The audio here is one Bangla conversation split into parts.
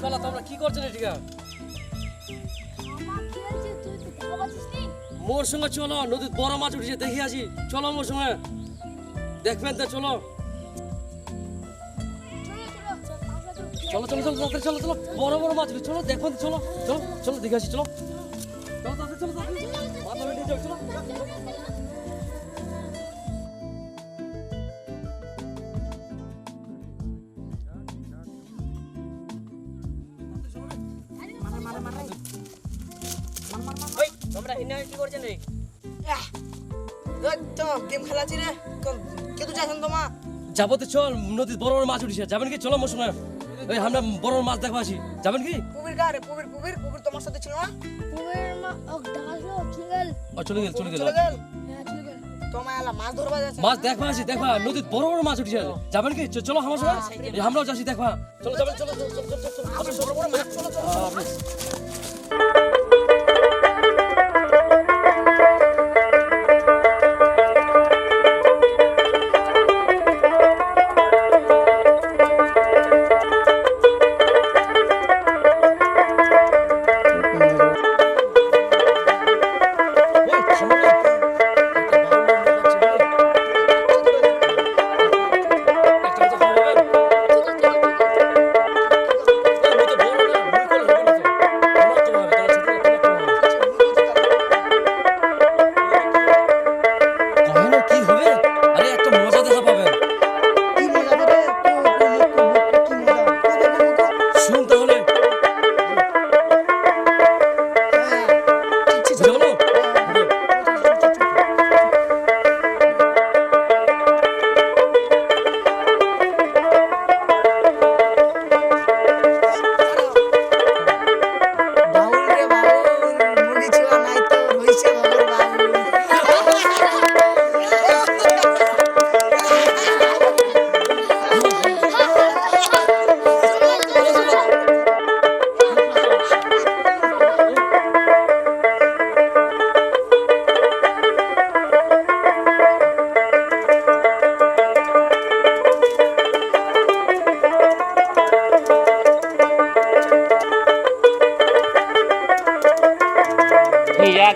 ছোলা তোমরা কি করছ রে নি মোর সঙ্গে চলো, নদীর বড় মাছ উঠেছে, দেখি আসি। চলো মোর সঙ্গে। দেখবেন তো, চলো। চলো চলো চলো, তাড়াতাড়ি চলো চলো। বড় বড় মাছ চলো দেখবেন চলো। চলো চলো, দেখে আসি, চলো। চলো, তাড়াতাড়ি চলো তাড়াতাড়ি চলো। ওই তোমরা হিনে কি করছেন রে? তো গেম খেলাছি রে। কে তো যাচ্ছেন তোমা? যাব তো চল নদীর বড় বড় মাছ উঠেছে। যাবেন কি? চলো মোর সঙ্গে ওই আমরা বড় বড় মাছ দেখব আসি যাবেন কি? পুবির গা রে পুবির পুবির পুবির তোমার সাথে ছিল না? পুবের মা ও ডাকলো ও চলে গেল চলে গেল। চলে গেল। মাছ দেখবা আসি দেখবা নদীত বড় বড় মাছ উঠেছে যাবেন কি চলো আমার সঙ্গে আমরাও যাচ্ছি দেখবা চলো যাবেন চলো চলো চলো চলো চলো চলো চলো চলো চলো চলো চলো আহ, আপনি- ওই,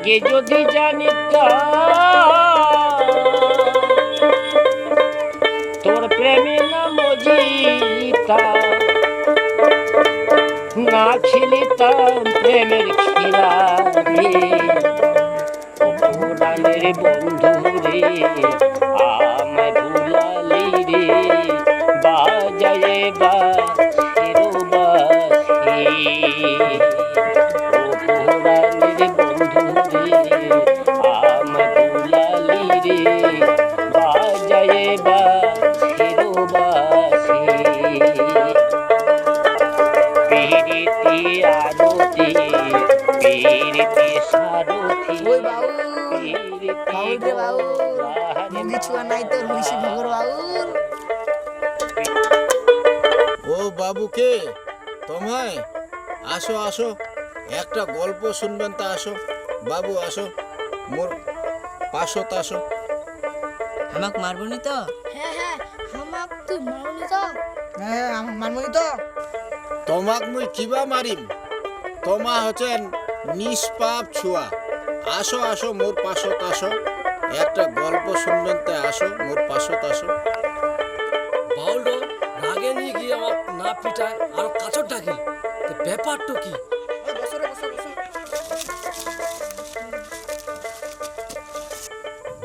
আগে যদি জানিত, তোর প্রেমে না মজিতা, না ছিলিতাম প্রেমের খিলারে পুরাণের বন্ধু রে, আমায় বা পীরিতি আরতি পীরিতি সারথি পীরিতি মুড়ি ছিয়া নাই তো হইছে ভগর বাউল ও বাবুকে তোমায় আসো আসো একটা গল্প শুনবেন তা আসো বাবু আসো মোর পাশত আসো আমাক মারবনি তো হ্যাঁ হ্যাঁ হামাক তুই মারনি তো হ্যাঁ আমাক মারবনি তো? তোমাক মুই কিবা মারিম তোমা হচ্ছেন নিষ্পাপ ছুয়া আসো আসো মোর পাশত আসো। একটা গল্প শুনবেন তা আসো মোর পাশত আসো। বাউলটো রাগে নিয়ে গিয়ে আমার না পিটায় আর কাছর ডাকি ব্যাপারটা কি?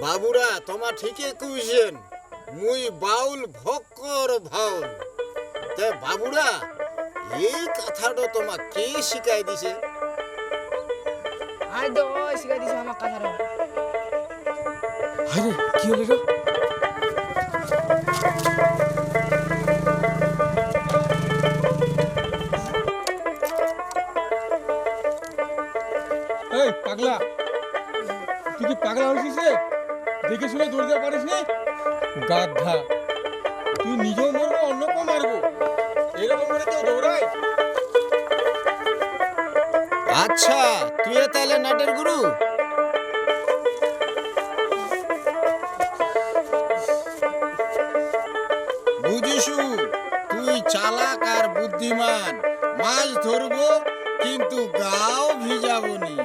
বাবুরা তোমা ঠিকই কইছেন মুই বাউল ভক্কর ভাউল। তে বাবুরা এই কথাটা তোমা কে শিখাই দিছে? আই দো ওই শিখাই দিছে আমার কথাটা। আরে কি হলো রে? এই পাগলা। তুই কি পাগলা হয়েছিস রে? দেখে শুনে দৌড়তে পারিস নি? গাধা। তুই নিজেও মারবো আচ্ছা তুই তাহলে নাটের গুরু? বুঝিসু, তুই চালাক আর বুদ্ধিমান। মাছ ধরবো, কিন্তু গাও ভিজাবো নি।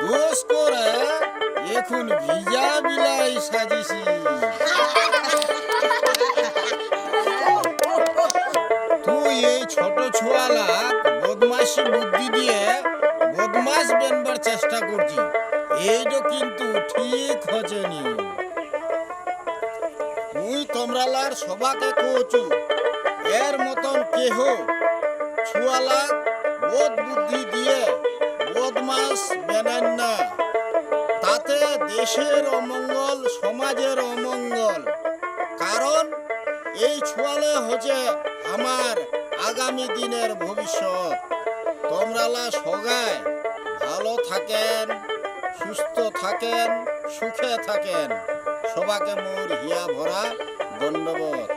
দোষ করে হ্যাঁ? এখন ভিজা বিলাই সাজিসি এইটা কিন্তু ঠিক হচ্ছেনি মুই তোমরালার সবাকে কচু, এর মতন কেহ ছুয়ালা বোধ বুদ্ধি দিয়ে বদমাস বেনান না। তাতে দেশের অমঙ্গল, সমাজের অমঙ্গল। কারণ এই ছোয়ালে হচ্ছে আমার আগামী দিনের ভবিষ্যৎ। তোমরালা সগায় ভালো থাকেন। সুস্থ থাকেন সুখে থাকেন। সবাকে মোর হিয়া ভরা ধন্যবাদ